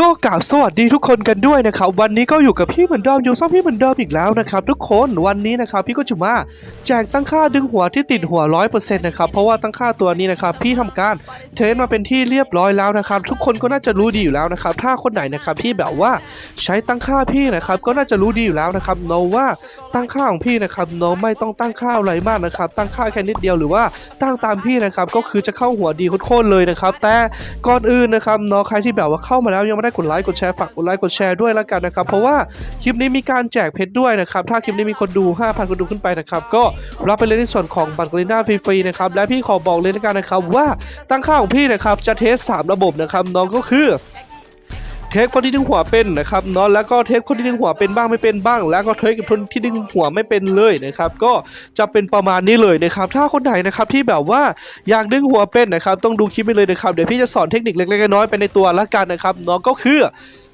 ก็กราบสวัสดีทุกคนกันด้วยนะครับ วันนี้ก็อยู่กับพี่เหมือนเดิมอยู่ซ่อมพี่เหมือนเดิมอีกแล้วนะครับ ทุกคนวันนี้นะครับพี่ก็จะมาแจกตั้งค่าดึงหัวที่ติดหัวร้อยเปอร์เซ็นต์นะครับเพราะว่าตั้งค่าตัวนี้นะครับพี่ทำการเทรนมาเป็นที่เรียบร้อยแล้วนะครับ ทุกคนก็น่าจะรู้ดีอยู่แล้วนะครับ ถ้าคนไหนนะครับที่แบบว่าใช้ตั้งค่าพี่นะครับ ก็น่าจะรู้ดีอยู่แล้วนะครับโนว่าตั้งค่าของพี่นะครับโนไม่ต้องตั้งค่าอะไรมากนะครับ ตั้งค่าแค่นิดเดียวหรือว่าตั้งตามพี่นะครับก็คือจะเข้าหัวดีโคตรเลยนะครับ แต่ก่อนอื่นนะครับเนใครที่แบบว่าเข้ามาแล้วยังไม่ได้กดไลค์กดแชร์ฝากกดไลค์กดแชร์ด้วยแล้วกันนะครับ เพราะว่าคลิปนี้มีการแจกเพชรด้วยนะครับ ถ้าคลิปนี้มีคนดู 5,000 คนดูขึ้นไปนะครับ ก็รับไปเลยในส่วนของบัตรกรีน่าฟรีๆนะครับ และพี่ขอบอกเลยแล้วกันนะครับว่าตั้งค่าของพี่นะครับจะเทสสามระบบนะครับน้องก็คือ เทคคนที่ดึงหัวเป็นนะครับเนาะแล้วก็เทคคนที่ดึงหัวเป็นบ้างไม่เป็นบ้าง แล้วก็เทสกับคนที่ดึงหัวไม่เป็นเลยนะครับก็จะเป็นประมาณนี้เลยนะครับถ้าคนไหนนะครับที่แบบว่าอยากดึงหัวเป็นนะครับต้องดูคลิปไปเลยนะครับเดี๋ยวพี่จะสอนเทคนิคเล็กๆน้อยๆไปในตัวละกันนะครับเนาะก็คือ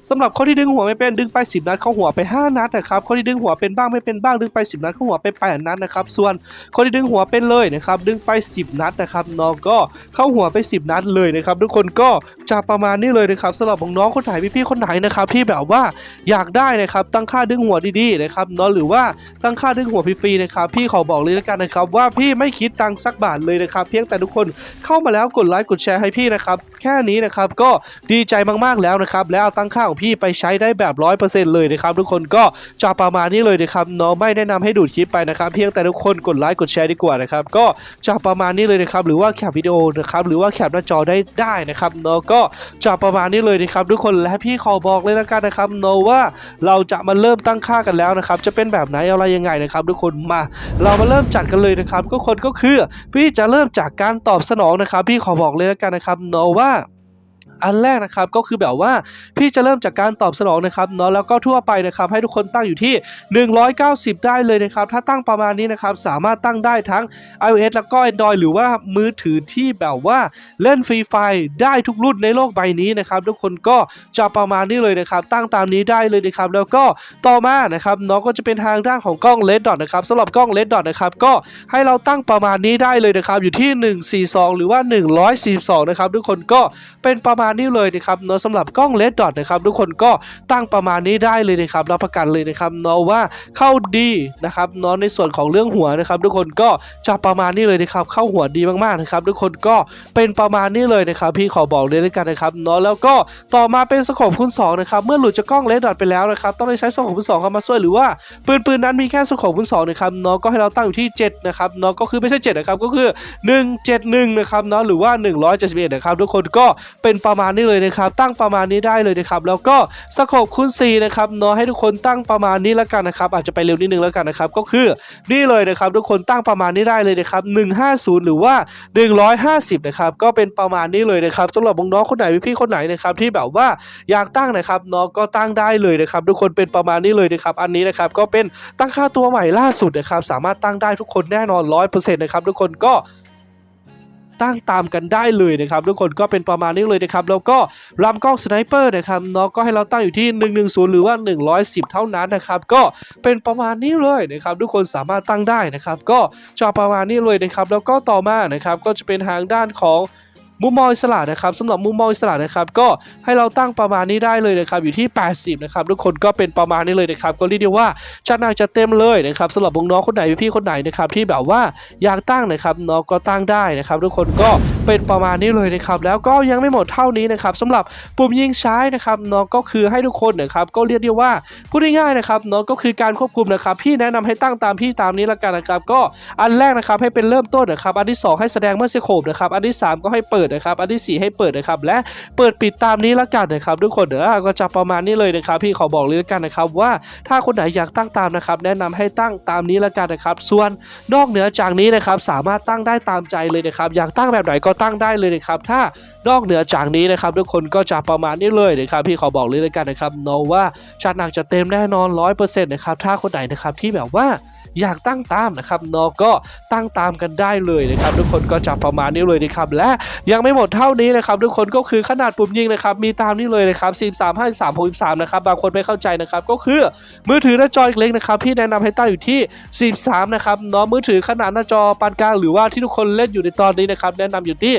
สำหรับคนที่ดึงหัวไม่เป็นดึงไป 10 นัดเข้าหัวไป 5 นัดนะครับคนที่ดึงหัวเป็นบ้างไม่เป็นบ้างดึงไป 10 นัดเข้าหัวไป8นัดนะครับส่วนคนที่ดึงหัวเป็นเลยนะครับดึงไป 10 นัดนะครับน้องก็เข้าหัวไป 10 นัดเลยนะครับทุกคนก็จะประมาณนี้เลยนะครับสำหรับน้องคนไหนพี่ๆคนไหนนะครับที่แบบว่าอยากได้นะครับตั้งค่าดึงหัวดีๆนะครับเนาะหรือว่าตั้งค่าดึงหัวฟรีๆนะครับพี่ขอบอกเลยแล้วกันนะครับว่าพี่ไม่คิดตังค์สักบาทเลยนะครับเพียงแต่ทุกคนเข้ามาแล้วกดไลค์กดแชร์ให้พี่นะครับแค่นี้นะครับก็ดีใจมากๆแล้วนะครับแล้วตั้งค่าของพี่ไปใช้ได้แบบร้อยเปอร์เซ็นต์เลยนะครับทุกคนก็จะประมาณนี้เลยนะครับเนาะไม่แนะนำให้ดูดคลิปไปนะครับ เพียงแต่ทุกคนกดไลค์กดแชร์ดีกว่านะครับก็จะประมาณนี้เลยนะครับหรือว่าแคปวิดีโอนะครับหรือว่าแคปหน้าจอได้ได้นะครับเนาะก็จะประมาณนี้เลยนะครับทุกคนและพี่ขอบอกเลยแล้วกันนะครับเนาะว่าเราจะมาเริ่มตั้งค่ากันแล้วนะครับจะเป็นแบบไหนอะไรยังไงนะครับทุกคนมา เรามาเริ่มจัดกันเลยนะครับทุกคนก็คือพี่จะเริ่มจากการตอบสนองนะครับ พี่ขอบอกเลยแล้วกันนะครับเนาะว่า อันแรกนะครับก็คือแบบว่าพี่จะเริ่มจากการตอบสนองนะครับเนาะแล้วก็ทั่วไปนะครับให้ทุกคนตั้งอยู่ที่ 190 ได้เลยนะครับถ้าตั้งประมาณนี้นะครับสามารถตั้งได้ทั้ง iOS แล้วก็ Android หรือว่ามือถือที่แบบว่าเล่นฟรีไฟได้ทุกรุ่นในโลกใบนี้นะครับทุกคนก็จะประมาณนี้เลยนะครับตั้งตามนี้ได้เลยนะครับแล้วก็ต่อมานะครับเนาะก็จะเป็นทางด้านของกล้องเลดดอทนะครับสำหรับกล้องเลดดอทนะครับก็ให้เราตั้งประมาณนี้ได้เลยนะครับอยู่ที่ 142 หรือว่า 142 นะครับทุกคนก็เป็นประมาณนี้เลยนะครับเนาะสำหรับกล้องเลดดอทนะครับทุกคนก็ตั้งประมาณนี้ได้เลยนะครับรับประกันเลยนะครับเนาะว่าเข้าดีนะครับเนาะในส่วนของเรื่องหัวนะครับ ทุกคนก็จะประมาณนี้เลยนะครับเข้าหัวดีมากๆนะครับ ทุกคนก็เป็นประมาณนี้เลยนะครับพี่ขอบอกเลยด้วยกันนะครับเนาะแล้วก็ต่อมาเป็นสโคปคูณ2นะครับเมื่อหลุดจากกล้องเลดดอทไปแล้วนะครับต้องได้ใช้สโคปคูณ2เข้ามาช่วยหรือว่าปืนปืนนั้นมีแค่สโคปคูณ2นะครับเนาะก็ให้เราตั้งอยู่ที่7นะครับเนาะก็คือไม่ใช่7นะครับก็คือ 171นะครับเนาะหรือว่า 171นะครับทุกคนก็เป็นประมาณนี้เลยนะครับ ตั้งประมาณนี้ได้เลยนะครับ แล้วก็สโคปคูณ4นะครับเนาะให้ทุกคนตั้งประมาณนี้แล้วกันนะครับ อาจจะไปเร็วนิดนึงแล้วกันนะครับ ก็คือนี่เลยนะครับ ทุกคนตั้งประมาณนี้ได้เลยนะครับ150 หรือว่า 150นะครับก็เป็นประมาณนี้เลยนะครับสำหรับน้องคนไหนพี่คนไหนนะครับที่แบบว่าอยากตั้งนะครับเนาะก็ตั้งได้เลยนะครับ ทุกคนเป็นประมาณนี้เลยนะครับ อันนี้นะครับก็เป็นตั้งค่าตัวใหม่ล่าสุดนะครับ สามารถตั้งได้ทุกคนแน่นอน100%นะครับทุกคนก็ ตั้งตามกันได้เลยนะครับทุกคนก็เป็นประมาณนี้เลยนะครับแล้วก็ลำกล้องสไนเปอร์นะครับเนาะก็ให้เราตั้งอยู่ที่ 110 หรือว่า 110 เท่านั้นนะครับก็เป็นประมาณนี้เลยนะครับทุกคนสามารถตั้งได้นะครับก็จอประมาณนี้เลยนะครับแล้วก็ต่อมานะครับก็จะเป็นทางด้านของ มุมมองอิสระนะครับสำหรับมุมมองอิสระนะครับ ก็ให้เราตั้งประมาณนี้ได้เลยนะครับอยู่ที่ 80นะครับทุกคนก็เป็นประมาณนี้เลยนะครับก็เรียกได้ว่าจัดหนักจัดเต็มเลยนะครับสำหรับวงน้องคนไหนพี่คนไหนนะครับที่แบบว่าอยากตั้งนะครับน้องก็ตั้งได้นะครับ ทุกคนก็เป็นประมาณนี้เลยนะครับแล้วก็ยังไม่หมดเท่านี้นะครับสำหรับปุ่มยิงซ้ายนะครับน้องก็คือให้ทุกคนนะครับก็เรียกได้ว่าพูดง่ายๆนะครับน้องก็คือการควบคุมนะครับพี่แนะนำให้ตั้งตามพี่ตามนี้ละกันนะครับก็อันแรกนะครับให้เป็นเริ่มต้นนะครับอันที่สองให้แสดงเมื่อเซโคบนะครับอันที่สามก็ให้เปิดนะครับอันที่สี่ให้เปิดนะครับและเปิดปิดตามนี้ละกันนะครับทุกคนเดี๋ยวก็จะประมาณนี้เลยนะครับ พี่ขอบอกเลยละกันนะครับว่าถ้าคนไหนอยากตั้งตามนะครับแนะนำให้ตั้งตามนี้ละกันนะครับส่วนนอกเหนือจากนี้นะครับสามารถตั้งได้ตามใจเลยนะครับอยากตั้งแบบไหนก็ตั้งได้เลยนะครับ ถ้านอกเหนือจากนี้นะครับ ทุกคนก็จะประมาณนี้เลยนะครับพี่ขอบอกเลยละกันนะครับเนาะว่าจัดหนักจะเต็มแน่นอน 100%นะครับถ้าคนไหนนะครับที่แบบว่า อยากตั้งตามนะครับเนาะก็ตั้งตามกันได้เลยนะครับทุกคนก็จะประมาณนี้เลยนะครับและยังไม่หมดเท่านี้นะครับทุกคนก็คือขนาดปุ่มยิงนะครับมีตามนี้เลยนะครับ43 53 63นะครับบางคนไม่เข้าใจนะครับก็คือมือถือหน้าจอเล็กนะครับพี่แนะนำให้ตั้งอยู่ที่43นะครับเนาะมือถือขนาดหน้าจอปานกลางหรือว่าที่ทุกคนเล่นอยู่ในตอนนี้นะครับแนะนำอยู่ที่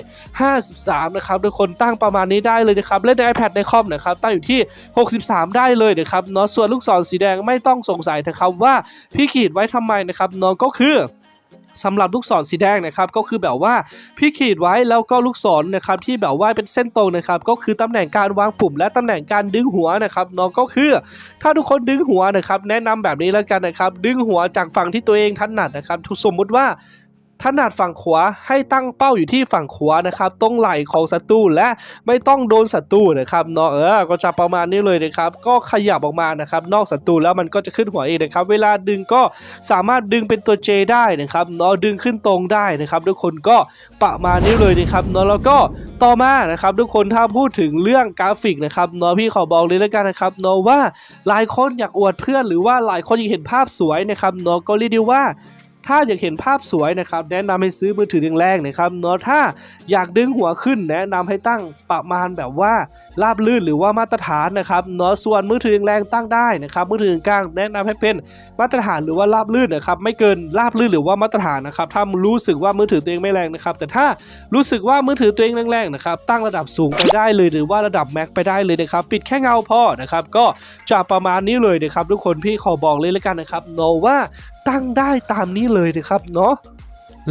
53นะครับทุกคนตั้งประมาณนี้ได้เลยนะครับเล่นใน iPad ในคอมนะครับตั้งอยู่ที่ 63 ได้เลยนะครับเนาะส่วนลูกศรสีแดงไม่ต้องสงสัยนะครับว่าพี่ขีดไว้ทำไมนะครับน้องก็คือสำหรับลูกศรสีแดงนะครับก็คือแบบว่าพี่ขีดไว้แล้วก็ลูกศรนะครับที่แบบว่าเป็นเส้นตรงนะครับก็คือตำแหน่งการวางปุ่ม และตำแหน่งการดึงหัวนะครับน้องก็คือ ถ้าทุกคนดึงหัวนะครับแนะนำแบบนี้แล้วกันนะครับดึงหัวจากฝั่งที่ตัวเองถนัดนะครับสมมุติว่า ถนัดฝั่งขวาให้ตั้งเป้าอยู่ที่ฝั่งขวานะครับตรงไหล่ของศัตรูและไม่ต้องโดนศัตรูนะครับเนาะเออก็จะประมาณนี้เลยนะครับ ก็ขยับออกมานะครับนอกศัตรูแล้วมันก็จะขึ้นหัวเองนะครับ เวลาดึงก็สามารถดึงเป็นตัว J ได้นะครับเนาะดึงขึ้นตรงได้นะครับ ทุกคนก็ประมาณนี้เลยนะครับเนาะแล้วก็ต่อมานะครับทุกคนถ้าพูดถึงเรื่องกราฟิกนะครับเนาะพี่ขอบอกเลยแล้วกันนะครับเนาะว่าหลายคนอยากอวดเพื่อนหรือว่าหลายคนอยากเห็นภาพสวยนะครับเนาะก็เรียกได้ว่า ถ้าอยากเห็นภาพสวยนะครับแนะนำให้ซื้อมือถือแรงๆนะครับเนาะถ้าอยากดึงหัวขึ้น แนะนำให้ตั้งประมาณแบบว่าราบลื่นหรือว่ามาตรฐานนะครับเนาะส่วนมือถือแรงตั้งได้นะครับมือถือกลางแนะนำให้เป็นมาตรฐานหรือว่าราบลื่นนะครับไม่เกินราบลื่นหรือว่ามาตรฐานนะครับถ้ารู้สึกว่ามือถือตัวเองไม่แรงนะครับแต่ถ้ารู้สึกว่ามือถือตัวเองแรงๆนะครับตั้งระดับสูงไปได้เลย หรือว่าระดับแม็กไปได้เลยนะครับปิดแค่เงาพอนะครับก็จะประมาณนี้เลยนะครับทุกคนพี่ขอบอกเลยแล้วกันนะครับเนาะว่าตั้งได้ตามนี้เลยนะครับเนาะ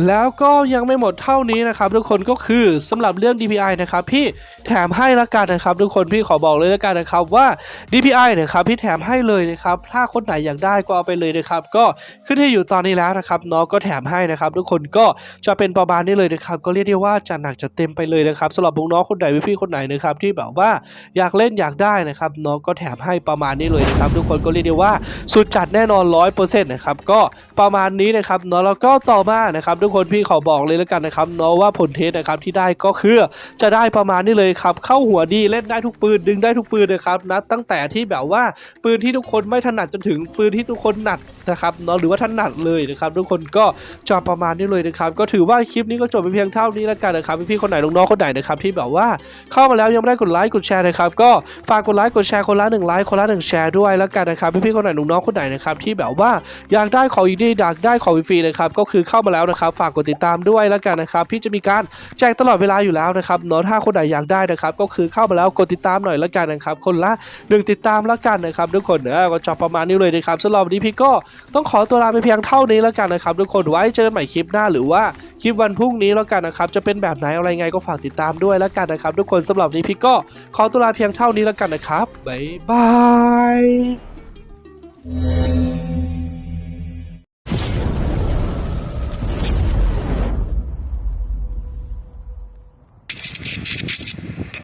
แล้วก็ยังไม่หมดเท่านี้นะครับทุกคนก็คือสำหรับเรื่อง DPI นะครับพี่แถมให้ละกันนะครับทุกคนพี่ขอบอกเลยละกันนะครับว่า DPI นะครับพี่แถมให้เลยนะครับถ้าคนไหนอยากได้ก็เอาไปเลยนะครับก็ขึ้นให้อยู่ตอนนี้แล้วนะครับเนาะก็แถมให้นะครับ ทุกคนก็จะเป็นประมาณนี้เลยนะครับก็เรียกได้ว่าจะหนักจะเต็มไปเลยนะครับสำหรับน้องคนไหนพี่คนไหนนะครับที่แบบว่าอยากเล่นอยากได้นะครับเนาะก็แถมให้ประมาณนี้เลยนะครับทุกคนก็เรียกได้ว่าสุดจัดแน่นอน100%นต์นะครับก็ประมาณนี้นะครับเนาะแล้วก็ต่อมานะครับทุกคนพี่ขอบอกเลยแล้วกันนะครับเนาะว่าผลเทสนะครับที่ได้ก็คือจะได้ประมาณนี้เลยครับ เข้าหัวดีเล่นได้ทุกปืนดึงได้ทุกปืนนะครับนับตั้งแต่ที่แบบว่าปืนที่ทุกคนไม่ถนัดจนถึงปืนที่ทุกคนหนัดนะครับเนาะหรือว่าถนัดเลยนะครับทุกคนก็จะประมาณนี้เลยนะครับก็ถือว่าคลิปนี้ก็จบไปเพียงเท่านี้แล้วกันนะครับพี่ๆคนไหนน้องๆคนไหนนะครับที่แบบว่าเข้ามาแล้วยังไม่ได้กดไลค์กดแชร์นะครับก็ฝากกดไลค์กดแชร์คนละหนึ่งไลค์คนละหนึ่งแชร์ด้วยแล้วกันนะครับพี่ๆคนไหนน้องๆคนไหนนะครับที่แบบว่าอยากได้ของดีๆอยากได้ของฟรีนะครับก็คือเข้ามาแล้วนะครับฝากกดติดตามด้วยแล้วกันนะครับ พี่จะมีการแจกตลอดเวลาอยู่แล้วนะครับเนาะถ้าคนไหนอยากได้นะครับ ก็คือเข้ามาแล้วกดติดตามหน่อยแล้วกันนะครับ คนละหนึ่งติดตามแล้วกันนะครับ ทุกคนเออก็จบประมาณนี้เลยนะครับสำหรับวันนี้พี่ก็ต้องขอตัวลาไปเพียงเท่านี้แล้วกันนะครับ ทุกคนไว้เจอกันใหม่คลิปหน้าหรือว่าคลิปวันพรุ่งนี้แล้วกันนะครับจะเป็นแบบไหนอะไรไงก็ฝากติดตามด้วยแล้วกันนะครับ ทุกคนสำหรับวันนี้พี่ก็ขอตัวลาเพียงเท่านี้แล้วกันนะครับบ๊ายบาย